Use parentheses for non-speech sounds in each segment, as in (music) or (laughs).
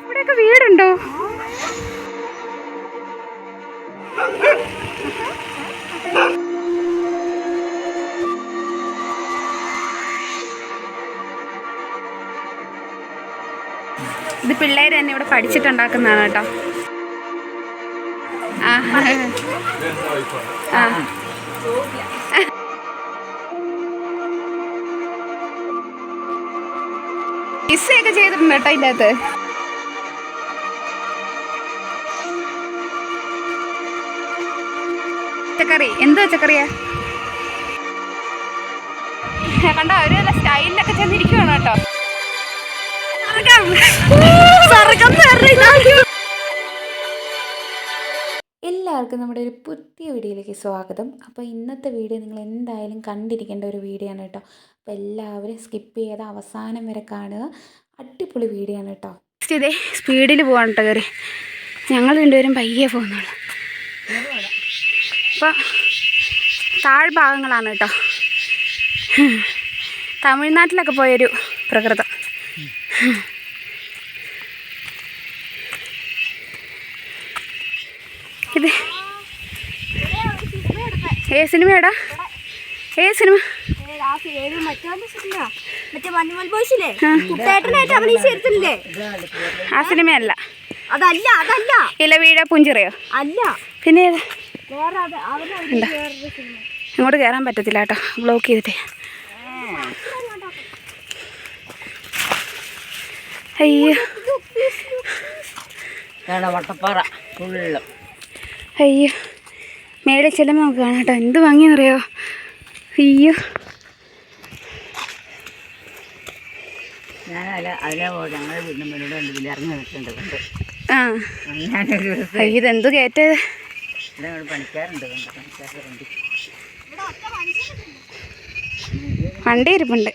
ഇവിടെയൊക്കെ വീടുണ്ടോ? ഇത് പിള്ളേർ തന്നെ ഇവിടെ പഠിച്ചിട്ടുണ്ടാക്കുന്നതാണ് കേട്ടോ. ആ. ആ കിസ്സയൊക്കെ ചെയ്തിട്ടുണ്ട് കേട്ടോ അതിന്റെ അകത്ത് പച്ചക്കറി. എന്ത് പച്ചക്കറിയാ? കണ്ടോ? ഒരു നല്ല സ്റ്റൈലിലൊക്കെ ചെന്നിരിക്കുവാണ് കേട്ടോ. എല്ലാവർക്കും നമ്മുടെ ഒരു പുതിയ വീഡിയോയിലേക്ക് സ്വാഗതം. അപ്പോൾ ഇന്നത്തെ വീഡിയോ നിങ്ങൾ എന്തായാലും കണ്ടിരിക്കേണ്ട ഒരു വീഡിയോ ആണ് കേട്ടോ. അപ്പോൾ എല്ലാവരും സ്കിപ്പ് ചെയ്ത് അവസാനം വരെ കാണുക. അടിപൊളി വീഡിയോ ആണ് കേട്ടോ നെക്സ്റ്റ് ഇതേ സ്പീഡിൽ പോവാണ് കേട്ടോ കയറി ഞങ്ങൾ രണ്ടുപേരും പയ്യെ പോകുന്നുള്ളു അപ്പോൾ താഴ്ഭാഗങ്ങളാണ് കേട്ടോ തമിഴ്നാട്ടിലൊക്കെ പോയൊരു പ്രകൃതം. ഇത്. ഏ സിനിമയാടാ ഏ സിനിമ. ആ. സിനിമയല്ല. അതല്ല അതല്ല. ഇലവീഴ പുഞ്ചിറയോ? അല്ല. പിന്നെ ഏതാ? ഇങ്ങോട്ട് കേറാൻ പറ്റത്തില്ല കേട്ടോ. ബ്ലോക്ക് ചെയ്തിട്ടേ. അയ്യോ. വട്ടപ്പാറ. ഫുള്ള്. അയ്യോ. മേലെ ചെല്ലുമ്പോൾ നമുക്ക് കാണാം കേട്ടോ. എന്ത് ഭംഗിയെന്നറിയോ അയ്യോ. ഞാൻ അതിലെ അതിലെ പോയി ഞങ്ങളുടെ വീടിന് മുന്നോട്ട് ഉണ്ട് ഇതിൽ ഇറങ്ങി നിൽക്കുന്നുണ്ട് കണ്ട്? ആ. ഞാനൊരു ദിവസം അയ്യോ ഇതെന്ത് കയറ്റത് ഇവിടെ ഒരു പണിക്കാരുണ്ട് കണ്ട്? പണിക്കാരുണ്ട് വണ്ടി. ഇരിപ്പുണ്ട്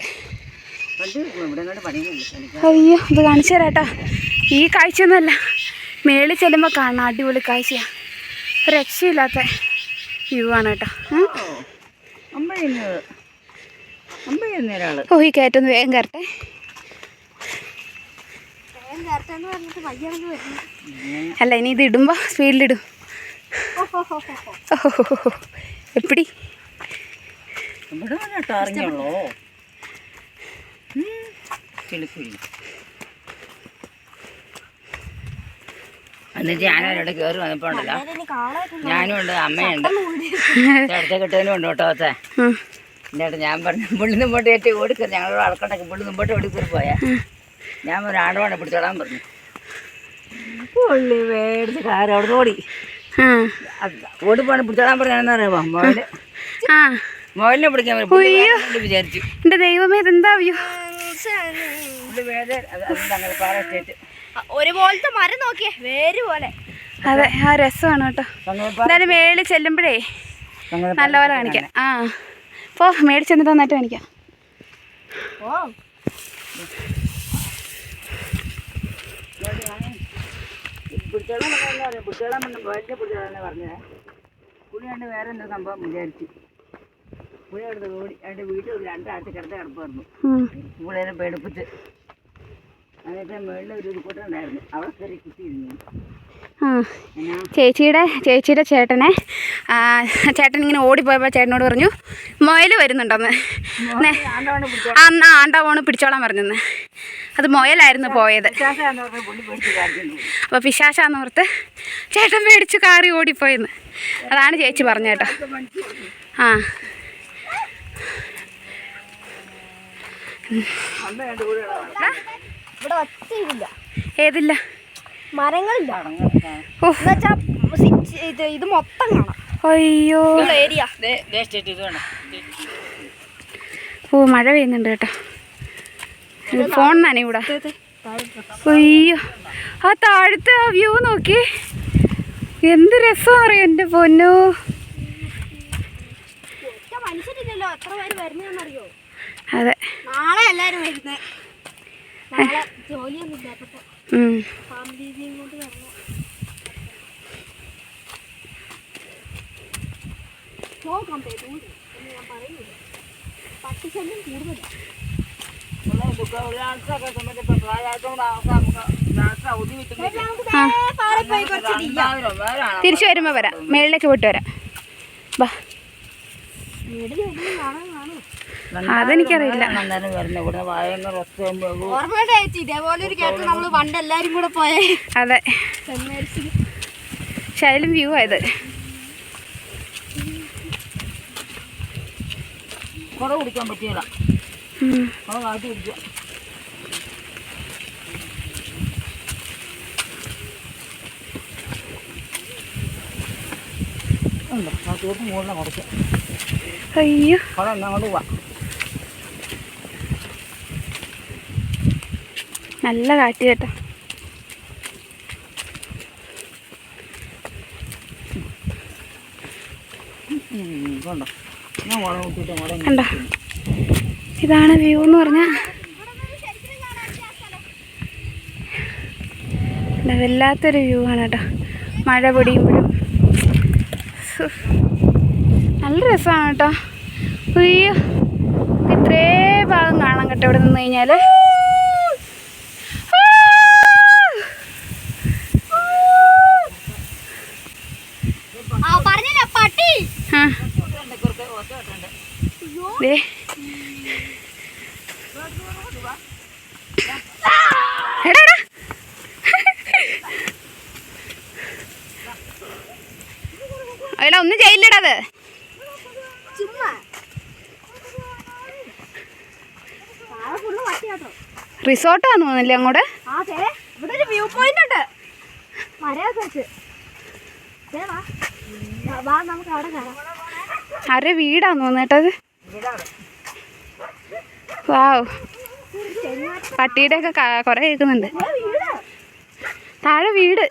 വണ്ടി അയ്യോ ഇത് കാണിച്ചു തരാം കേട്ടോ. ഈ കാഴ്ചയൊന്നുമല്ല. മേളിൽ ചെല്ലുമ്പോൾ കാണാം അടിപൊളി കാഴ്ചയാണ് രക്ഷയില്ലാത്ത വ്യൂ ആണ് കേട്ടോ. അമ്പത് ഓ ഈ കയറ്റൊന്ന് വേഗം കയറട്ടെ. പറഞ്ഞിട്ട് വയ്യാണെന്ന് വരുന്നു. അല്ല ഇനി ഇത് ഇടുമ്പോൾ സ്പീഡിലിടും എപ്പിടി? ഇവിടെ കേട്ടോ ഇറങ്ങിയുള്ളൂ? കിളിക്കുഴി എന്നിട്ട് ഞാനവരോട് കയറി വന്നപ്പോ ഉണ്ടല്ലോ ഞാനും ഉണ്ട് അമ്മയുണ്ട് ചേട്ടത്തെ (laughs) കിട്ടുന്നതിനും ഉണ്ട് കേട്ടോ അത്തെ എന്നിട്ട് ഞാൻ പറഞ്ഞു പുള്ളി മുമ്പോട്ട് ഏറ്റവും ഓടിക്കറി ഞങ്ങളോട് അളക്കണ്ടൊക്കെ. പുള്ളി മുമ്പോട്ട് ഓടിക്കറി പോയാ. ഞാൻ ഒരു ആടുവാണ് പിടിച്ചോളാൻ പറഞ്ഞു. പുള്ളി മേടിച്ച് കാറ് അവിടെ ഓടി. പോണെ പിടിച്ചോളാൻ പറഞ്ഞാണെന്ന് അറിയാമോ? ആ. മോയിലിനെ പിടിക്കാൻ വിചാരിച്ചു. എന്റെ ദൈവമേ എന്താ വ്യൂ പുള്ളി വേദന അത് അങ്ങനെ പാറ എസ്റ്റേറ്റ് ഒരുപോലത്തെ മരം നോക്കിയേ വേര് പോലെ അതെ ആ രസമാണ് കേട്ടോ. എന്തായാലും മേളിൽ ചെല്ലുമ്പോഴേ നല്ലപോലെ കാണിക്കാം. ആ പോ മേളിൽ ചെന്നിട്ട് നന്നായിട്ട് കാണിക്കാം. ഓ പിടിച്ചോളാൻ പറഞ്ഞാൽ അറിയാം പിടിച്ചോളാൻ പറഞ്ഞു വലിയ പിടിച്ചോളാൻ പറഞ്ഞത് പുള്ളി കണ്ട് വേറെ എന്താ സംഭവം വിചാരിച്ചു. പുള്ളി അടുത്ത് ഓടി എന്റെ വീട്ടിൽ രണ്ടാഴ്ച കിടത്ത കിടപ്പായിരുന്നു ഉം. പുള്ളിനെ പേടിപ്പിച്ച്. ചേച്ചിയുടെ ചേച്ചിയുടെ ചേട്ടനെ ചേട്ടൻ ഇങ്ങനെ ഓടിപ്പോയപ്പോൾ ചേട്ടനോട് പറഞ്ഞു മുയൽ വരുന്നുണ്ടെന്ന്. അന്ന് ആണ്ടാവോണ് പിടിച്ചോളാൻ പറഞ്ഞെന്ന്. അത് മുയലായിരുന്നു പോയത്. അപ്പോൾ പിശാശാന്ന് ഓർത്ത് ചേട്ടൻ മേടിച്ച് കാറി ഓടിപ്പോയെന്ന്. അതാണ് ചേച്ചി പറഞ്ഞ കേട്ടോ. ആ. ഇവിടെ ഏതില്ല? മരങ്ങളില്ല. എന്നുവെച്ചാ ഇത് ഇത് മൊത്തം കാണാം. അയ്യോ. ഏരിയ. സ്റ്റേറ്റ് ഇത് വേണം. ഓ മഴ പെയ്യുന്നുണ്ട് കേട്ടോ. ഫോൺ നനയൂടാ അയ്യോ. ആ താഴത്തെ ആ വ്യൂ നോക്കി. എന്ത് രസം അറിയാം എന്റെ പൊന്നു? അതെ. നാളെ എല്ലാരും വരുന്നേ. തിരിച്ചു വരുമ്പോ വരാം. മേളിലേക്ക് പോയിട്ട് വരാം. ബാ. അതെനിക്കറിയില്ല. അതെ. ശൈലം വ്യൂ ആയത്. കുട കുടിക്കാൻ പറ്റിയല്ല. അയ്യോ. കുട എന്നാ കൊണ്ട് പോവാം. നല്ല കാറ്റ് കേട്ടോ. കണ്ടോ? ഇതാണ് വ്യൂ എന്ന് പറഞ്ഞാൽ വല്ലാത്തൊരു വ്യൂ ആണ് കേട്ടോ. മഴ പൊടിയുമ്പോഴും. നല്ല രസമാണ് കേട്ടോ. അയ്യോ ഇത്രേ ഭാഗം കാണാം കേട്ടോ ഇവിടെ നിന്ന് കഴിഞ്ഞാൽ ആ പറഞ്ഞില്ല പട്ടി ആ ദേ എടാ എടാ എടാ ഒന്നും ചെയ്യില്ലടാ അത് ചുമ്മാ താഴെ ഫുള്ള് പട്ടിയാട്ടോ റിസോർട്ടാന്ന് തോന്നില്ലേ അങ്ങോട്ട്? ഇവിടെ ഒരു വ്യൂ പോയിന്റ് ഉണ്ട്. മരയൊക്കെ വെച്ച്. വാ. നമുക്ക് അവിടെ വീടാന്ന് തോന്നേട്ടത് വാവ്. പട്ടിയുടെ ഒക്കെ കുറെ കേൾക്കുന്നുണ്ട്. താഴെ വീട്.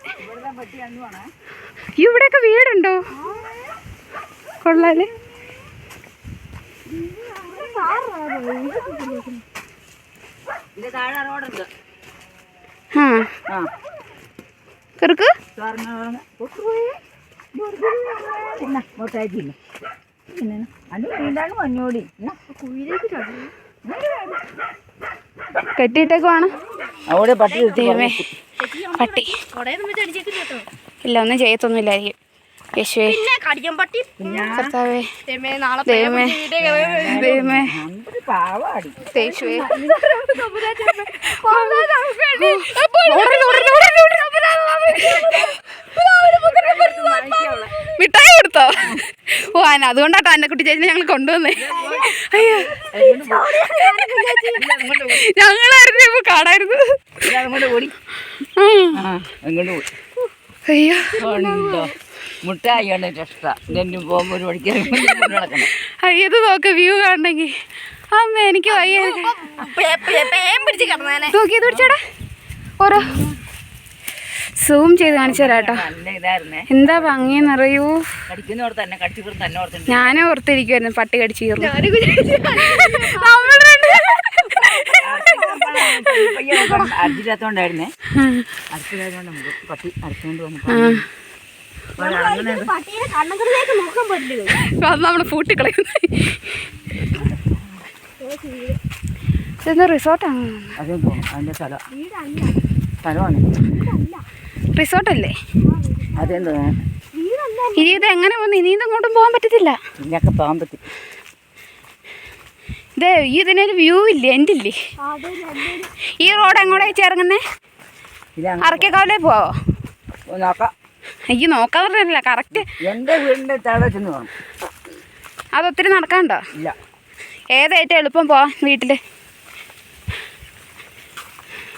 ഇവിടെ ഇവിടെയൊക്കെ വീടുണ്ടോ? കൊള്ളാൽ. ഇത് താഴെ റോഡുണ്ട്. ആ. കിറുക്ക്. കെട്ടിയിട്ടേക്കുവാണ് അവിടെ പട്ടി പട്ടി. ഇല്ല ഒന്നും ചെയ്യത്തൊന്നുമില്ലായിരിക്കും. യേശുവേ. കർത്താവേ. ദൈവമേ, ദൈവമേ. യേശുവേ. മിഠായി കൊടുത്തോ? ഓ ആന അതുകൊണ്ടാട്ടോ അന്നക്കുട്ടി ചേച്ചി ഞങ്ങൾ കൊണ്ടുവന്നേ. അയ്യോ. ഞങ്ങളായിരുന്നു ഇപ്പൊ കാണായിരുന്നു. അയ്യോ. മുട്ടായിയാണ് ഇഷ്ടം. ഇതെന്നും പോകുമ്പോൾ ഒരു മണിക്ക് നടക്കണം. അയ്യോ ഇത് നോക്ക് വ്യൂ കാണണമെങ്കിൽ അമ്മ എനിക്ക് വയ്യ. പേം പിടിച്ച് കിടന്നേനെ നോക്കി ഇത് പിടിച്ചേടാ. ഓരോ. സൂം ചെയ്ത് കാണിച്ചു തരാം കേട്ടോ. എന്താ ഭംഗി നിറയൂ ഞാനും ഓർത്തിരിക്കുവായിരുന്നു പട്ടി കടിച്ചു അടിച്ചില്ലാത്തോണ്ടായിരുന്നേ. അടുത്തില്ലാത്തോണ്ട് പട്ടി വന്നു അത് നമ്മൾ പൂട്ടിക്കളയുന്ന ഇതെന്താ റിസോർട്ടാണ് റിസോർട്ടല്ലേ ഇനി ഇത് എങ്ങനെ പോകുന്നു ഇനി ഇതങ്ങോട്ടും പോകാൻ പറ്റത്തില്ല. പോകാൻ പറ്റും. ഇതേ ഈ ഇതിനൊരു വ്യൂ ഇല്ലേ? എന്റെ ഇല്ലേ? ഈ റോഡ് എങ്ങോട്ടേ ചേർങ്ങുന്നേ? അറക്കക്കാവിലേ പോവോ. നോക്കാം. അയ്യോ നോക്കാൻ പറഞ്ഞില്ല കറക്റ്റ് എന്റെ വീടിന്റെ താഴെ ചെന്ന് അത് ഒത്തിരി നടക്കാണ്ടോ ഇല്ല. ഏതായിട്ട് എളുപ്പം പോവാ വീട്ടിൽ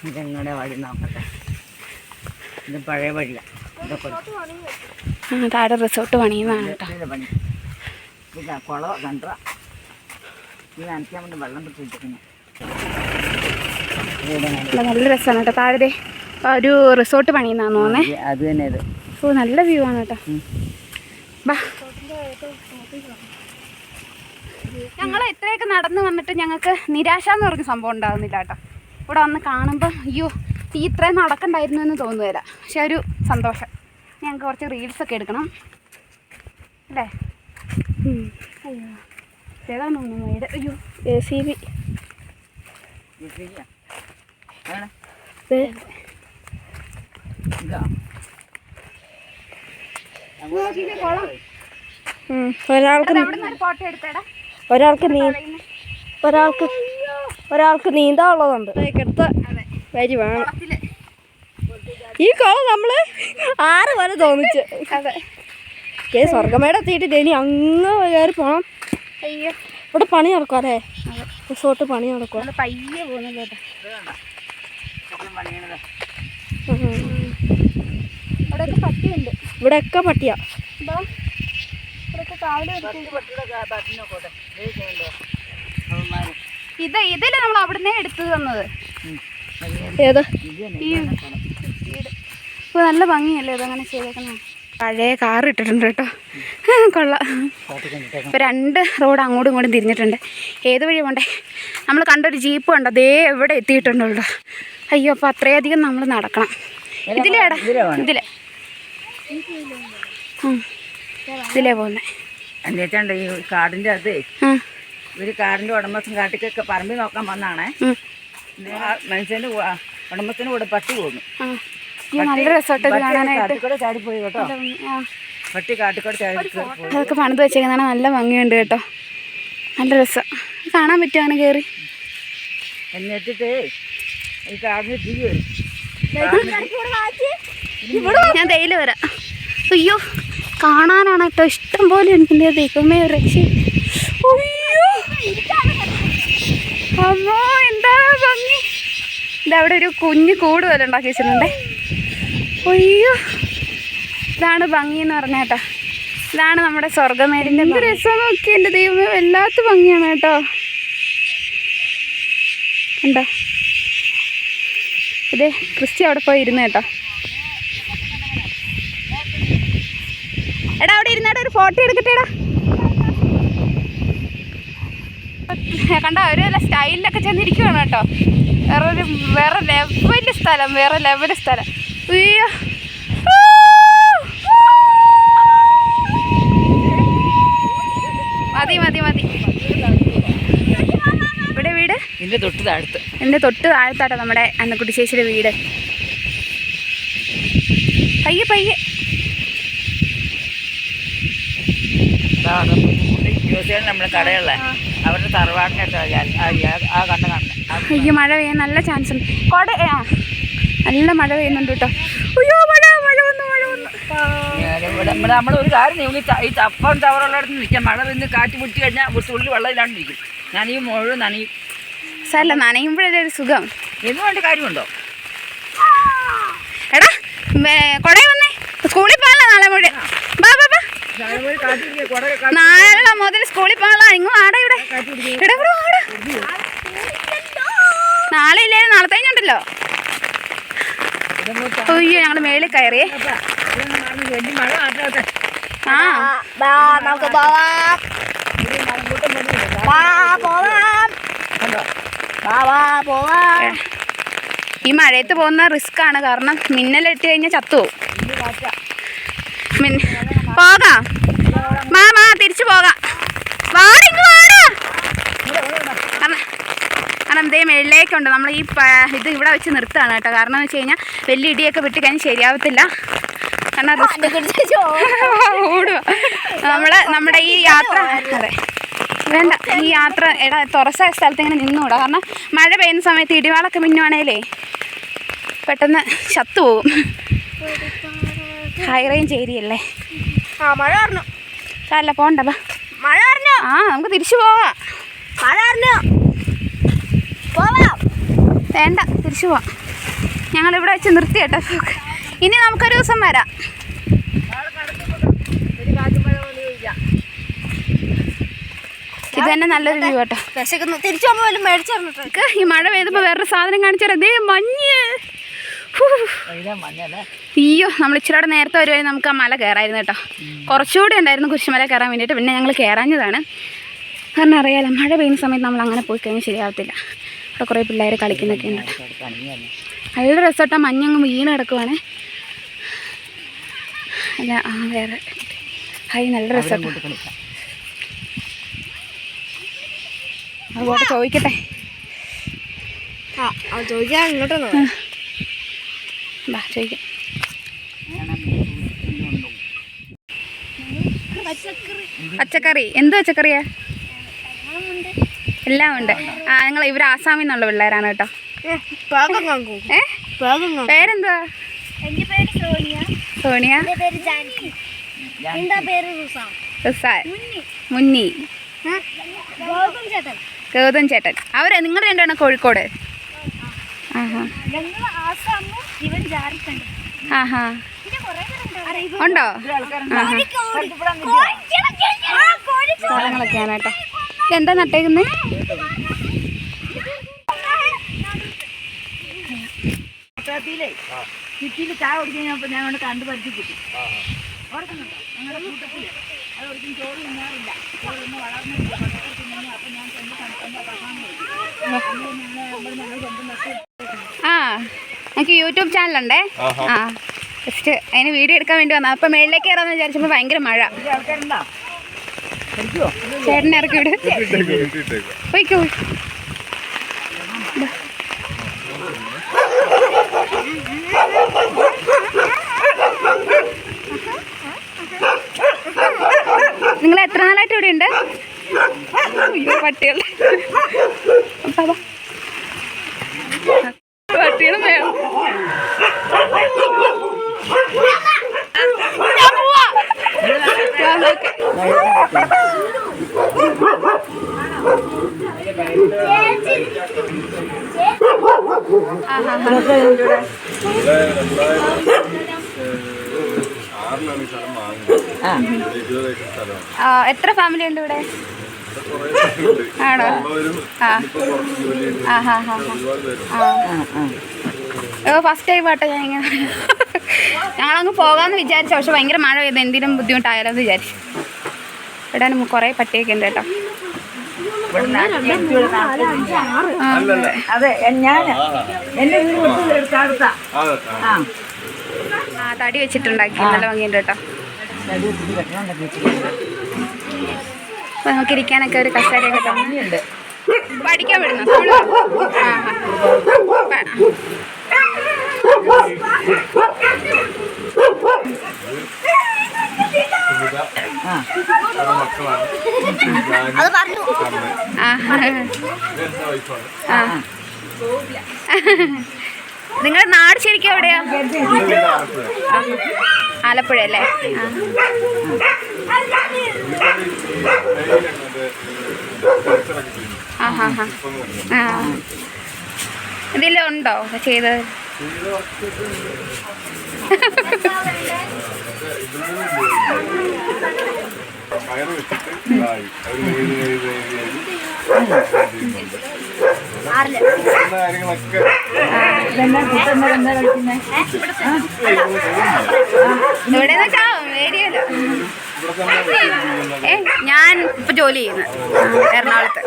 ഇതെങ്ങനെ വഴി നോക്കട്ടെ. ഇത് പഴയ താഴെ റിസോർട്ട് പണിയുന്നതാണ് കേട്ടോ. പണി. ഇതാ കുളവ കണ്ട ഇത് നനയ്ക്കാൻ വേണ്ടി വെള്ളം പിടിച്ച് വെച്ചിരിക്കുന്നു. ഇത് നല്ല രസമാണ് കേട്ടോ. താഴെ ഒരു റിസോർട്ട് പണിയുന്നാന്ന് തോന്നേ അത് തന്നെ ഇത്. ഓ നല്ല വ്യൂ ആണ് കേട്ടോ. ബാ. ഞങ്ങൾ ഇത്രയൊക്കെ നടന്നു വന്നിട്ട് ഞങ്ങൾക്ക് നിരാശ എന്ന് പറഞ്ഞ സംഭവം ഉണ്ടാകുന്നില്ല കേട്ടോ. ഇവിടെ വന്ന് കാണുമ്പോൾ അയ്യോ ഈ ഇത്രയും നടക്കണ്ടായിരുന്നു എന്ന് തോന്നുകയില്ല. പക്ഷെ ഒരു സന്തോഷം. ഞങ്ങൾക്ക് കുറച്ച് റീൽസൊക്കെ എടുക്കണം. അല്ലേ? ഉം. അയ്യോ. തോന്നുന്നു എ സി ബി ഇതാ. ഒരാൾക്ക് ഒരാൾക്ക് നീ ഒരാൾക്ക് ഒരാൾക്ക് നീന്താനുള്ളതുണ്ട്. അടുത്ത വരി വേണം ഈ കുളം നമ്മൾ ആറ് വരെ തോന്നിച്ച്. അതെ. ഏ സ്വർഗമേടെ എത്തിയിട്ട് ഇനി അങ്ങ് കയറി പോണം. അയ്യോ. ഇവിടെ പണി നടക്കും അല്ലേ റിസോർട്ട് പണി നടക്കും പയ്യെ അവിടെയൊക്കെ പട്ടിയുണ്ട്. ഇവിടെയൊക്കെ പട്ടിയാ ഇതാ. ഇവിടെയൊക്കെ കാവൽ നിർത്തി. പട്ടിയുടെ പട്ടിനൊക്കെ അവന്മാര്. ഇത് ഇതിൽ നമ്മൾ അവിടുന്ന് എടുത്തു തന്നത്? ഏതാ? ഈ ഇപ്പൊ നല്ല ഭംഗിയല്ലേ ഇതങ്ങനെ ചെയ്തേക്കുന്നത് പഴയ കാർ ഇട്ടിട്ടുണ്ട് കേട്ടോ. കൊള്ളാം. ഇപ്പൊ രണ്ട് റോഡ് അങ്ങോട്ടും ഇങ്ങോട്ടും തിരിഞ്ഞിട്ടുണ്ട്. ഏത് വഴി പോണ്ടേ? നമ്മൾ കണ്ടൊരു ജീപ്പ് കണ്ടോ? ദേ എവിടെ എത്തിയിട്ടുണ്ടോ അയ്യോ അപ്പൊ അത്രയധികം നമ്മൾ നടക്കണം. ഇതിലേടാ. ഇതിലെ. ഇതിലേ പോകുന്നേ എന്നിട്ടുണ്ട് ഈ കാടിന്റെ അത്. ഇവർ കാടിന്റെ ഉടമസ്ഥൻ കാട്ടിക്കൊക്കെ പറമ്പി നോക്കാൻ വന്നാണേ. മനുഷ്യന്റെ ഉടമസ്ഥന് കൂടെ പട്ടി അയ്യോ നല്ല രസമായിട്ട് ചാടിപ്പോയി കേട്ടോ. പട്ടി കാട്ടിക്കൂടെ അതൊക്കെ പണിത് വെച്ചേക്കുന്നതാണ്. നല്ല ഭംഗിയുണ്ട് കേട്ടോ. നല്ല രസം. കാണാൻ പറ്റുവാണ് കേറി? എന്നിട്ടിട്ടേ ഈ കാടിന് തീ വരും. ഞാൻ തേയില വരാം. അയ്യോ കാണാനാണ് കേട്ടോ. ഇഷ്ടം പോലെ ഉണ്ട് ദൈവമേ ഒരു രക്ഷ അയ്യോ. അമ്മോ എന്താ ഭംഗി? ഇതാ അവിടെ ഒരു കുഞ്ഞു കൂട് പോലെ ഉണ്ടാക്കി വെച്ചിട്ടുണ്ടേ. അയ്യോ. ഇതാണ് ഭംഗി എന്ന് പറഞ്ഞ കേട്ടോ. ഇതാണ് നമ്മുടെ സ്വർഗമേടിന്റെ രസം നോക്കി എന്റെ ദൈവമേ വല്ലാത്ത ഭംഗിയാണ് കേട്ടോ. ഉണ്ടോ ഇതേ ക്രിസ്റ്റി അവിടെ പോയി ഇരുന്ന് കേട്ടോ എടാ അവിടെ ഇരുന്നേടാ ഒരു ഫോട്ടോ എടുക്കട്ടെടാ. കണ്ട ഒരു നല്ല സ്റ്റൈലിലൊക്കെ ചെന്നിരിക്കുവാണ് കേട്ടോ. വേറെ ഒരു വേറെ ലെവൽ സ്ഥലം വേറെ ലെവൽ സ്ഥലം. അയ്യോ! മതി മതി മതി. ഇവിടെ വീട്? എന്റെ തൊട്ട് താഴത്ത്. എന്റെ തൊട്ട് താഴത്താട്ടോ നമ്മുടെ അന്നക്കുട്ടി ചേച്ചിയുടെ വീട്. പയ്യെ പയ്യെ. നമ്മൾ കടയുള്ള അവരുടെ ആ കണ്ട കണ്ട. അയ്യോ മഴ പെയ്യാൻ നല്ല ചാൻസ് ഉണ്ട്. കൊട നല്ല മഴ പെയ്യുന്നുണ്ട് കേട്ടോ. അയ്യോ മഴ മഴ വന്നു മഴ വന്നു. ഇവിടെ നമ്മൾ ഒരു കാര്യം ചെയ്യും. ഈ ചപ്പം ചവറുള്ളിടത്ത് നിൽക്കാം. മഴ നിന്ന് കാറ്റ് പൊട്ടി കഴിഞ്ഞാൽ ഉള്ളിൽ വെള്ളമില്ലാണ്ട് വെള്ളം ഇല്ലാണ്ടിരിക്കും. നനയും മുഴുവൻ നനയും. സല്ല നനയുമ്പോഴല്ലേ ഒരു സുഖം. എന്ന് വേണ്ട കാര്യമുണ്ടോ? എടാ കൊട വന്നേ. സ്കൂളിൽ പോകാനുള്ള നാളെ മുഴുവൻ. നാളെ മുതൽ സ്കൂളിൽ പോകാനുള്ള ഇങ്ങും ആടാ ഇവിടെ. ഇവിടെ ഇവിടെ ആടാ നാളെ ഇല്ലേ നാളെ കഴിഞ്ഞുണ്ടല്ലോ അയ്യോ ഞങ്ങൾ മേളിൽ കയറിയേ ആ. നമുക്ക് പോവാം പോവാം ഈ മഴയത്ത് പോകുന്ന റിസ്ക് ആണ് കാരണം മിന്നലിട്ട് കഴിഞ്ഞാൽ കാറ്റാ മിന്ന പോകാം. മാ മാ തിരിച്ചു പോകാം. വാടിങ് വാടാ. കാരണം കാരണം ഇതേ മേളിലേക്കുണ്ട്. നമ്മൾ ഈ ഇത് ഇവിടെ വെച്ച് നിർത്തുകയാണ് കേട്ടോ. കാരണം എന്ന് വെച്ച് കഴിഞ്ഞാൽ വലിയ ഇടിയൊക്കെ വിട്ട് കഴിഞ്ഞാൽ ശരിയാവത്തില്ല. കാരണം ഓടുക നമ്മൾ നമ്മുടെ ഈ യാത്ര അതെ. വേണ്ട ഈ യാത്ര എടാ തുറച്ച സ്ഥലത്ത് ഇങ്ങനെ നിന്നുകൂടാ കാരണം മഴ പെയ്യുന്ന സമയത്ത് ഇടിവാളൊക്കെ മിന്നുവാണേലേ പെട്ടെന്ന് ചത്തുപോകും. ഹൈ റേഞ്ച് ഏരിയ അല്ലേ? ആ മഴ പറഞ്ഞു പോണ്ട മഴ പറഞ്ഞു ആ നമുക്ക് തിരിച്ചു പോവാം. മഴ പറഞ്ഞു പോവാം. വേണ്ട തിരിച്ചു പോവാം. ഞങ്ങൾ ഇവിടെ വെച്ച് നിർത്തി കേട്ടോ ഇനി നമുക്കൊരു ദിവസം വരാം. ഇത് തന്നെ നല്ലൊരു വ്യൂ കേട്ടോ വിശക്കുന്നു. തിരിച്ചു പോകുമ്പോൾ ഈ മഴ പെയ്തപ്പോൾ വേറൊരു സാധനം കാണിച്ചാൽ അതേ മഞ്ഞ് അയ്യോ നമ്മൾ ഇച്ചിരി നേരത്തെ വരുവായി നമുക്ക് ആ മല കയറായിരുന്നു കേട്ടോ. കുറച്ചുകൂടി ഉണ്ടായിരുന്നു കുരിശുമല കയറാൻ വേണ്ടിയിട്ട് പിന്നെ ഞങ്ങൾ കയറാഞ്ഞതാണ് കാരണം അറിയാലോ മഴ പെയ്യുന്ന സമയത്ത് നമ്മൾ അങ്ങനെ പോയി കഴിഞ്ഞാൽ ശരിയാവത്തില്ല. അവിടെ കുറേ പിള്ളേർ കളിക്കുന്നൊക്കെ ഉണ്ട്. നല്ല രസമായിട്ട് മഞ്ഞങ്ങ് വീണ് കിടക്കുവാണേ. അല്ല ആ വേറെ. ഹൈ നല്ല രസമായിട്ട്. അതുപോലെ ചോദിക്കട്ടെ. ആ ചോദിക്കാൻ ഇങ്ങോട്ടൊന്ന് ബാ ചോദിക്കാം. പച്ചക്കറി. എന്ത് പച്ചക്കറിയാ? എല്ലാം ഉണ്ട്. ആ നിങ്ങൾ ഇവർ ആസാമിൽ നിന്നുള്ള പിള്ളേരാണ് കേട്ടോ. പേരെന്തുവാ? എന്റെ പേര് സോനിയ സോണിയ? മുന്നി. ഗൗതം ചേട്ടൻ. ഗൗതം ചേട്ടൻ. അവരെ നിങ്ങൾ രണ്ടാണ് കോഴിക്കോട്? ആഹാ. ഉണ്ടോ സ്ഥലങ്ങളൊക്കെയാണ് കേട്ടോ. ഇതെന്താ നട്ടേക്കുന്നത് ചായ കുടിക്കാൻ ഞാൻ കൊണ്ട് കണ്ടു കിട്ടി. ഓർക്കുന്നുണ്ടോ ഞങ്ങളുടെ അത് ഒരിക്കലും ചോറ് തിന്നാറില്ല. അപ്പം ചെന്ന് ആ. എനിക്ക് യൂട്യൂബ് ചാനലുണ്ടേ. ആ ജസ്റ്റ് അതിന് വീഡിയോ എടുക്കാൻ വേണ്ടി വന്ന അപ്പം മേളിലേക്ക് കയറാമെന്ന് വിചാരിച്ചപ്പോൾ ഭയങ്കര മഴ. ചേട്ടനെ ഇറക്കി വിട്. പോയിക്കോ നിങ്ങൾ എത്ര നാളായിട്ട് ഇവിടെ ഉണ്ട്? അയ്യോ പട്ടികൾ ബാ, ബാ. പട്ടികളും വേണം ഞാൻ പോവാ. ഞാൻ നോക്കാം. ആ, എത്ര ഫാമിലി ഉണ്ട് ഇവിടെ? ആണോ? ആ. ആ ഓ ഫസ്റ്റ് ടൈം ആട്ടോ ഞാൻ ഇങ്ങനെ. ഞങ്ങളങ്ങ് പോകാമെന്ന് വിചാരിച്ചു പക്ഷെ ഭയങ്കര മഴ പെയ്ത് എന്തെങ്കിലും ബുദ്ധിമുട്ടായാലോ എന്ന് വിചാരിച്ചു. ഇവിടെ കുറേ പട്ടിയൊക്കെ ഉണ്ട് കേട്ടോ. അതെ ഞാൻ എന്റെ വീട് കൊടുത്ത് എടുത്താടുത്ത ആ തടി വെച്ചിട്ടുണ്ടാക്കി. നല്ല ഭംഗിയുണ്ട് കേട്ടോ. അപ്പൊ നമുക്ക് ഇരിക്കാനൊക്കെ ഒരു കസേരയൊക്കെ ഇനിയുണ്ട് പഠിക്കാൻ വിടുന്നു? സ്കൂളിൽ ആ ആ. ആ അവരുടെ മക്കളാണ് ഞാൻ അത് പറഞ്ഞു. നിങ്ങളുടെ നാട് ശരിക്കും എവിടെയാ? ആലപ്പുഴ അല്ലേ? ഇതിലുണ്ടോ കൾച്ചറൊക്കെ (laughs) ചെയ്യുന്ന കാര്യങ്ങളൊക്കെ ഇവിടെ വെച്ചാ ഏ ഞാൻ ഇപ്പൊ ജോലി ചെയ്യുന്നു. എറണാകുളത്ത്.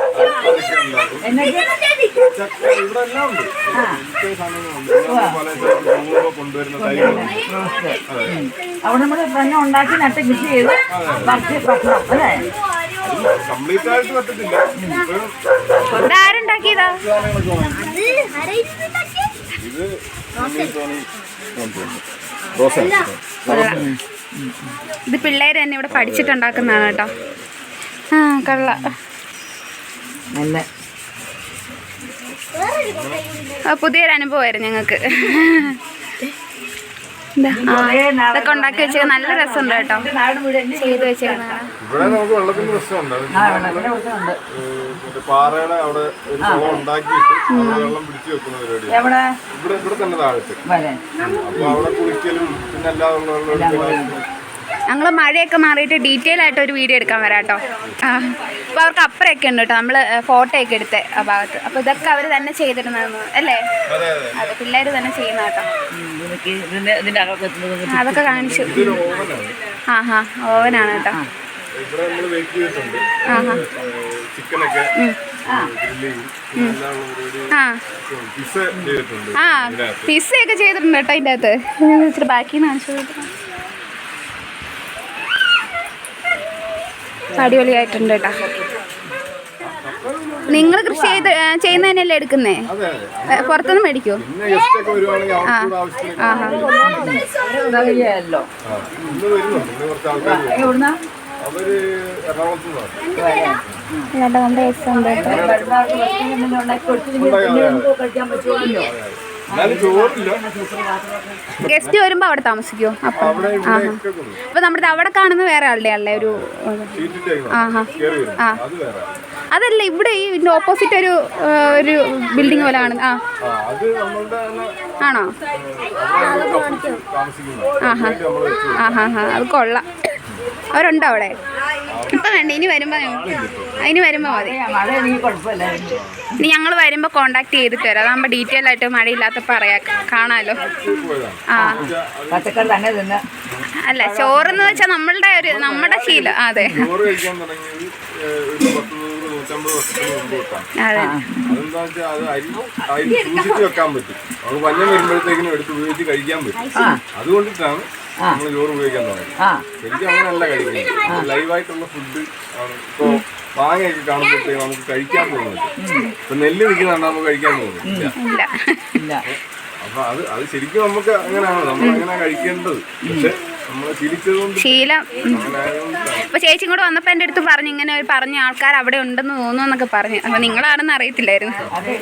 അവിടെ നമ്മൾ തന്നെ ഉണ്ടാക്കി നട്ട് കൃഷി ചെയ്ത് പറിച്ച് ഭക്ഷണം അല്ലേ? കംപ്ലീറ്റ് ആയിട്ട് പറ്റത്തില്ല ഇപ്പോഴും ഇതാരുണ്ടാക്കിയതാ സാധനങ്ങളൊക്കെ വാങ്ങി ഇത് ഇത് പിള്ളേർ തന്നെ ഇവിടെ പഠിച്ചിട്ടുണ്ടാക്കുന്നതാണ് കേട്ടോ. ആ കള്ള. നല്ല. പുതിയൊരു അനുഭവമായിരുന്നു ഞങ്ങൾക്ക്. ഇതൊക്കെ ഉണ്ടാക്കി വെച്ച നല്ല രസമുണ്ട് കേട്ടോ. ചെയ്ത് വെച്ചേക്കുന്നതാണ് ഇവിടെ നമുക്ക് വെള്ളത്തിന്റെ പ്രശ്നമുണ്ട്. പാറയുടെ അവിടെ ഒരു കുളം ഉണ്ടാക്കിയിട്ട് വെള്ളം പിടിച്ചു വെക്കുന്ന പരിപാടിയാണ്. ഇവിടെ ഇവിടെ തന്നെ താഴത്ത്. അപ്പൊ അവിടെ കുളിക്കലും പിന്നെ അല്ലാതെ വെള്ളം ഞങ്ങൾ മഴയൊക്കെ മാറിയിട്ട് ഡീറ്റെയിൽ ആയിട്ട് ഒരു വീഡിയോ എടുക്കാൻ വരാം കേട്ടോ ആ അപ്പോൾ അവർക്ക് അപ്പുറമൊക്കെ ഉണ്ട് കേട്ടോ. നമ്മൾ ഫോട്ടോ ഒക്കെ എടുത്ത് ആ ഭാഗത്ത്. അപ്പോൾ ഇതൊക്കെ അവർ തന്നെ ചെയ്തിരുന്നു അല്ലേ? അതെ പിള്ളേർ തന്നെ ചെയ്യുന്ന കേട്ടോ. അതൊക്കെ കാണിച്ചു. ആ ഹാ ഓവനാണ് കേട്ടോ. ഇവിടെ നമ്മൾ വെയിറ്റ് ചെയ്തിട്ടുണ്ട്. ആ ചിക്കനൊക്കെ പിസ്സ ചെയ്തിട്ടുണ്ട് കേട്ടോ അതിന്റെ അകത്ത് ഇച്ചിരി ബാക്കി കാണിച്ചു അടിപൊളിയായിട്ടുണ്ട് കേട്ടോ. നിങ്ങൾ കൃഷി ചെയ്ത് ചെയ്യുന്നതന്നെയല്ലേ എടുക്കുന്നേ? അതെ അതെ. ഏ, പുറത്തുനിന്ന് മേടിക്കോ? ആ നമ്മുടെ ഗസ്റ്റ് വരുമ്പോ അവിടെ താമസിക്കോ അപ്പൊ അപ്പൊ നമ്മുടെ അവിടെ കാണുന്ന വേറെ ആളുടെ അല്ലേ? ഒരു ആഹാ. ആ. അതല്ല ഇവിടെ ഈ ഇതിന്റെ ഓപ്പോസിറ്റ് ഒരു ഒരു ബിൽഡിംഗ് പോലെ കാണുന്നത് ആ. ആണോ ആഹാ. ആഹാ ആ ഹാ ഹാ അത് കൊള്ളാം. അവരുണ്ടോ അവിടെ? ഇപ്പൊ വേണ്ട ഇനി വരുമ്പോ ഇനി വരുമ്പോ മതി. മഴ എനിക്ക് കുഴപ്പമില്ലായിരുന്നു ഇനി ഞങ്ങൾ വരുമ്പോ കോണ്ടാക്ട് ചെയ്തിട്ട് വരാം. അതാകുമ്പോ ഡീറ്റെയിൽ ആയിട്ട് മഴയില്ലാത്ത പറയാ കാണാലോ. പോയതാണ് ആ അല്ല ചോറെന്ന് വെച്ചാൽ നമ്മളുടെ ഒരു നമ്മുടെ ശീലം. അതെ. അതുകൊണ്ടിട്ടാണ് നമ്മൾ ചോറ് ഉപയോഗിക്കാൻ തുടങ്ങി. ശരിക്കും അങ്ങനെയല്ല കഴിക്കുന്നത് ലൈവായിട്ടുള്ള ഫുഡ് ഇപ്പോൾ മാങ്ങയൊക്കെ കാണുമ്പോഴത്തേക്ക് നമുക്ക് കഴിക്കാൻ തോന്നുന്നില്ല. ഇപ്പൊ നെല്ല് നിൽക്കുന്ന നമുക്ക് കഴിക്കാൻ തോന്നുന്നില്ല. ഇല്ല. ഇല്ല. അപ്പൊ അത് അത് ശരിക്കും നമുക്ക് അങ്ങനെയാണ്. നമ്മൾ അങ്ങനെ കഴിക്കേണ്ടത്. പക്ഷെ ശീലം. അപ്പൊ ചേച്ചി കൂടെ വന്നപ്പോ എന്റെ അടുത്ത് പറഞ്ഞു ഇങ്ങനെ ഒരു പറഞ്ഞ ആൾക്കാർ അവിടെ ഉണ്ടെന്ന് തോന്നുന്നു എന്നൊക്കെ പറഞ്ഞു. അപ്പൊ നിങ്ങളാണെന്ന് അറിയത്തില്ലായിരുന്നു. അതെ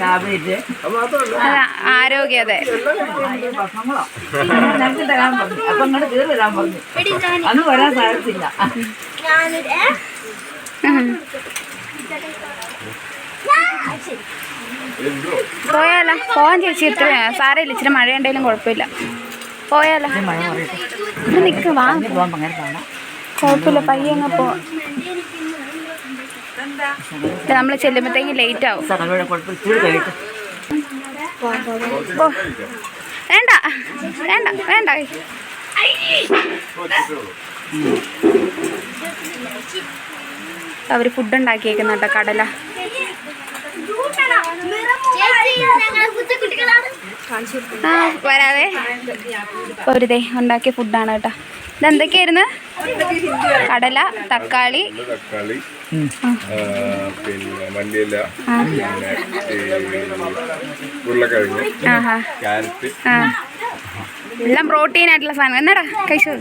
ആരോഗ്യ അതെ. പോയാലോ? പോവാൻ ചേച്ചി ഇത്ര സാരമില്ല ഇച്ചിരി മഴ ഉണ്ടെങ്കിലും കുഴപ്പമില്ല. പോയാലോ? ഇത് വാ. കുഴപ്പമില്ല പയ്യെ പോ. നമ്മൾ ചെല്ലുമ്പോഴത്തേക്ക് ലേറ്റ് ആവും. വേണ്ട വേണ്ട വേണ്ട. അവർ ഫുഡ് ഉണ്ടാക്കിയേക്കുന്ന കേട്ടോ കടല ആ വരാതെ ഒരു ദേ ഉണ്ടാക്കിയ ഫുഡാണ് കേട്ടോ. ഇതെന്തൊക്കെയായിരുന്നു? കടല തക്കാളി. തക്കാളി പിന്നെ മല്ലിയില പിന്നെ ഉരുളക്കിഴങ്ങ് ആഹാ. ക്യാരറ്റ്. എല്ലാം പ്രോട്ടീൻ ആയിട്ടുള്ള സാധനം. എന്നാടാ കഴിച്ചു?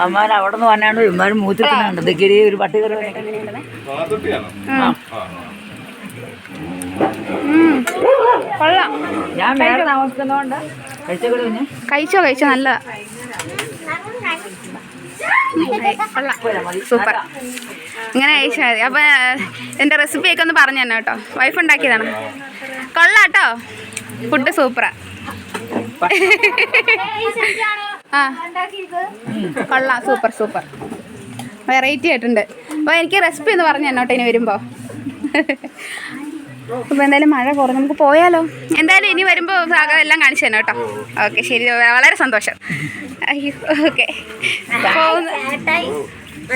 അമ്മാർ അവിടെ നിന്ന് വന്നാണ് ഇമാർ മൂത്തിട്ടുണ്ട് ഒരു പട്ടികറി ആ. കൊള്ളാം. ഞാൻ വേറെ താമസിക്കുന്നതുകൊണ്ട് കഴിച്ചോ കഴിച്ചോ നല്ല കൊള്ളാം. സൂപ്പർ. ഇങ്ങനെ കഴിച്ചാൽ മതി. അപ്പം എന്റെ റെസിപ്പിയൊക്കെ ഒന്ന് പറഞ്ഞു തന്നെ കേട്ടോ. വൈഫ് ഉണ്ടാക്കിയതാണ്. കൊള്ളാം കേട്ടോ. ഫുഡ് സൂപ്പറാ. ആ. കൊള്ളാം. Super super. വെറൈറ്റി ആയിട്ടുണ്ട്. അപ്പോൾ എനിക്ക് റെസിപ്പി ഒന്ന് പറഞ്ഞു തന്നോട്ടെ ഇനി വരുമ്പോൾ അപ്പോൾ എന്തായാലും മഴ കുറഞ്ഞു. നമുക്ക് പോയാലോ? എന്തായാലും ഇനി വരുമ്പോൾ ഭാഗം എല്ലാം കാണിച്ചു തന്നെ കേട്ടോ. ഓക്കെ ശരി. വളരെ സന്തോഷം. അയ്യോ ഓക്കെ. പോകുന്നു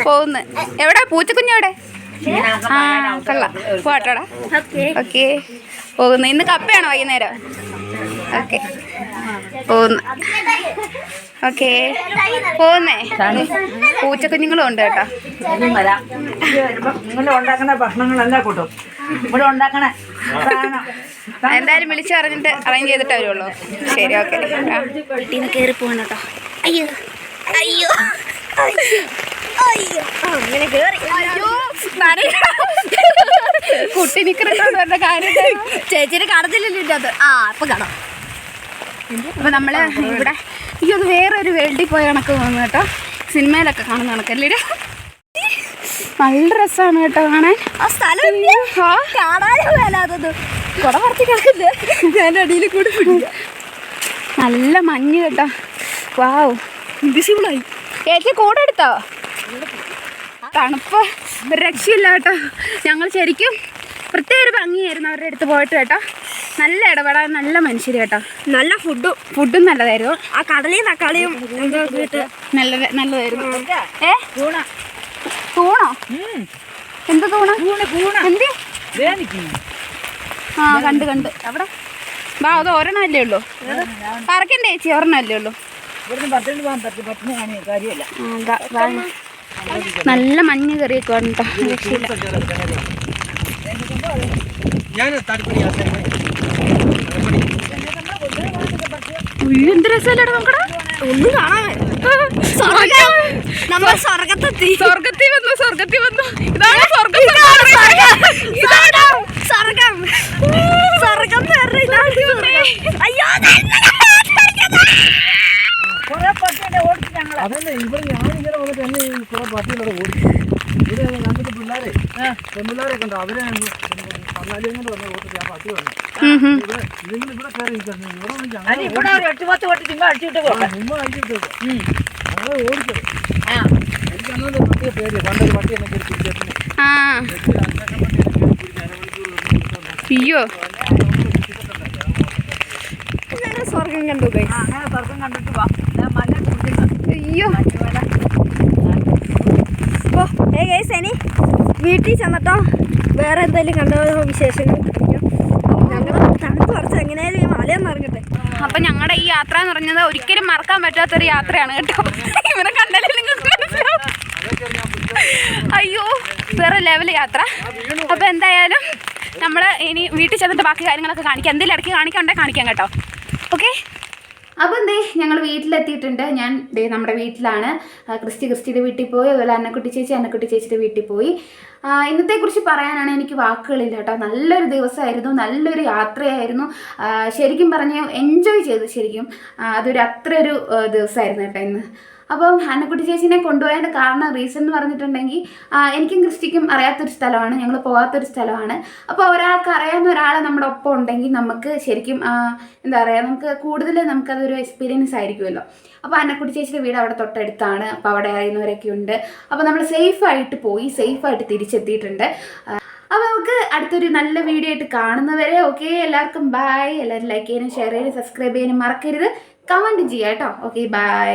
പോകുന്നു എവിടെ? പൂച്ചക്കുഞ്ഞെവിടെ ആ കൊള്ളാം. പോട്ടോടാ. ഓക്കെ. പോകുന്നു ഇന്ന് കപ്പയാണോ വൈകുന്നേരം? ഓക്കെ. പോകുന്നു ഓക്കെ. പോന്നേ പൂച്ചക്കുഞ്ഞുങ്ങളും ഉണ്ട് കേട്ടോ. ഇനിയും വരാം ഇത് വരുമ്പം നിങ്ങൾ ഉണ്ടാക്കുന്ന ഭക്ഷണങ്ങളെല്ലാം കൂട്ടും. ഇവിടെ ഉണ്ടാക്കണ സാധനം. എന്തായാലും വിളിച്ചു പറഞ്ഞിട്ട് അറേഞ്ച് ചെയ്തിട്ട് വരുള്ളൂ. ശരി ഓക്കെ. വീട്ടിൽ നിന്ന് കയറി പോകണം കേട്ടോ. അയ്യോ. അയ്യോ. അയ്യോ. അങ്ങനെ കേറി. അയ്യോ കുട്ടി നിക്കറിട്ടോണ്ട് വരുന്ന കാര്യം ചേച്ചിയുടെ കാണത്തില്ലല്ലോ ഇതിന്റെ അത് ആ അപ്പൊ കാണാം. അപ്പൊ നമ്മൾ ഇവിടെ ഈ ഒന്ന് വേറെ ഒരു വേൾഡിൽ പോയ കണക്ക് തോന്നുന്നു കേട്ടോ. സിനിമയിലൊക്കെ കാണുന്ന കണക്കല്ലേ നല്ല രസമാണ് കേട്ടോ കാണാൻ. ആ സ്ഥലം കാണാനും മേലാതത് കുട പറത്തി കിടക്കില്ല ഞാൻ അടിയിൽ കൂടി നല്ല മഞ്ഞ് കേട്ടോ. വാവ്. ഇൻവിസിബിളായി ചേച്ചി കൂടെ എടുത്തോ? തണുപ്പ്. രക്ഷയില്ല കേട്ടോ. ഞങ്ങൾ ശരിക്കും പ്രത്യേക ഒരു ഭംഗിയായിരുന്നു അവരുടെ അടുത്ത് പോയിട്ട് കേട്ടോ. നല്ല ഇടപെടാൻ നല്ല മനുഷ്യർ കേട്ടോ. നല്ല ഫുഡും ഫുഡും നല്ലതായിരുന്നു. ആ കടലയും തക്കാളിയും നല്ല നല്ലതായിരുന്നു. ഏ? തൂണോ. എന്ത് തൂണ? എന്ത്? ആ കണ്ട് കണ്ട്. അവിടെ? വാ അത് ഒരെണ്ണല്ലേ ഉള്ളൂ? പറക്കണ്ടേ ചേച്ചി ഒരെണ്ണല്ലേ ഉള്ളൂ. നല്ല മഞ്ഞ് കറിയൊക്കെ ഉണ്ടോ രക്ഷയില്ല. ഉയ്യോ, എന്ത് രസമല്ലേടാ നോക്കടാ ഒന്നും കാണാൻ നമ്മൾ സ്വർഗത്തെത്തി സ്വർഗത്തിൽ വന്നു സ്വർഗത്തിൽ വന്നു? ഇതാണ് സ്വർഗം സ്വർഗം സ്വർഗം എന്ന് പറഞ്ഞാ ഇതാണ് സ്വർഗം. അയ്യോ കുറെ പട്ടിയെ ഓടിച്ച് ഞങ്ങൾ അതന്നെ ഇവിടെ ഞാനിങ്ങനെ വന്നിട്ട് എന്നെ കുറെ പട്ടികളോട് ഓടി ഇവിടെ കണ്ടിട്ട് പിള്ളേരെ. പെൺപിള്ളേരെ കണ്ടോ? അവരെ ഇവിടെ ഒരു എട്ട് പത്ത് നിങ്ങൾ അടിച്ചിട്ട് പോകാം ഓടിച്ചത്. എനിക്ക് അന്നത് പട്ടിയെ പേര് പണ്ടൊരു പട്ടി എന്നെ കയറി പിടിച്ചു ആ. അയ്യോ. സ്വർഗം കണ്ടു അങ്ങനെ സ്വർഗം കണ്ടിട്ട് വാ. അയ്യോ. ഏ ഗൈസ് എനി വീട്ടിൽ ചെന്നിട്ടോ? വേറെ എന്തെങ്കിലും കണ്ടോ വിശേഷങ്ങൾ കാണിക്കാം ഞങ്ങൾ തണുപ്പ് കുറച്ച് എങ്ങനെയായാലും ഈ മലയൊന്നും ഇറങ്ങട്ടെ. അപ്പൊ ഞങ്ങളുടെ ഈ യാത്ര എന്ന് പറഞ്ഞത് ഒരിക്കലും മറക്കാൻ പറ്റാത്തൊരു യാത്രയാണ് കേട്ടോ. ഇവരെ കണ്ടാലേ നിങ്ങൾക്ക് അയ്യോ വേറെ ലെവൽ യാത്ര. അപ്പൊ എന്തായാലും നമ്മൾ ഇനി വീട്ടിൽ ചെന്നിട്ട് ബാക്കി കാര്യങ്ങളൊക്കെ കാണിക്കാം. എന്തെങ്കിലും ഇടയ്ക്ക് കാണിക്കണ്ടേ കാണിക്കാം കേട്ടോ. ഓക്കെ അപ്പോൾ എന്തേ ഞങ്ങൾ വീട്ടിലെത്തിയിട്ടുണ്ട്. ഞാൻ ദേ നമ്മുടെ വീട്ടിലാണ്. ക്രിസ്റ്റി ക്രിസ്റ്റിയുടെ വീട്ടിൽ പോയി. അതുപോലെ അന്നക്കുട്ടി ചേച്ചി അന്നക്കുട്ടി ചേച്ചിയുടെ വീട്ടിൽ പോയി. ഇന്നത്തെക്കുറിച്ച് പറയാനാണ് എനിക്ക് വാക്കുകളില്ല കേട്ടോ. നല്ലൊരു ദിവസമായിരുന്നു നല്ലൊരു യാത്രയായിരുന്നു. ശരിക്കും പറഞ്ഞ് എൻജോയ് ചെയ്തു ശരിക്കും. അതൊരു അത്ര ഒരു ദിവസമായിരുന്നു കേട്ടോ ഇന്ന്. അപ്പം ഹാനക്കുട്ടി ചേച്ചീനെ കൊണ്ടുപോയതിന്റെ കാരണം റീസൺ എന്ന് പറഞ്ഞിട്ടുണ്ടെങ്കിൽ എനിക്കും ക്രിസ്റ്റിക്കും അറിയാത്തൊരു സ്ഥലമാണ്. ഞങ്ങൾ പോകാത്തൊരു സ്ഥലമാണ്. അപ്പോൾ ഒരാൾക്ക് അറിയാവുന്ന ഒരാൾ നമ്മുടെ ഒപ്പം ഉണ്ടെങ്കിൽ നമുക്ക് ശരിക്കും എന്താ പറയുക നമുക്ക് കൂടുതൽ നമുക്കതൊരു എക്സ്പീരിയൻസ് ആയിരിക്കുമല്ലോ. അപ്പോൾ അന്നക്കുട്ടി ചേച്ചിയുടെ വീട് അവിടെ തൊട്ടടുത്താണ്. അപ്പോൾ അവിടെ അറിയുന്നവരൊക്കെ ഉണ്ട്. അപ്പോൾ നമ്മൾ സേഫായിട്ട് പോയി സേഫായിട്ട് തിരിച്ചെത്തിയിട്ടുണ്ട്. അപ്പോൾ നമുക്ക് അടുത്തൊരു നല്ല വീഡിയോ ആയിട്ട് കാണുന്നവരെ ഓക്കെ എല്ലാവർക്കും ബൈ എല്ലാവരും ലൈക്ക് ചെയ്യാനും ഷെയർ ചെയ്യാനും സബ്സ്ക്രൈബ് ചെയ്യാനും മറക്കരുത്. കമന്റ് ചെയ്യാം കേട്ടോ. Okay bye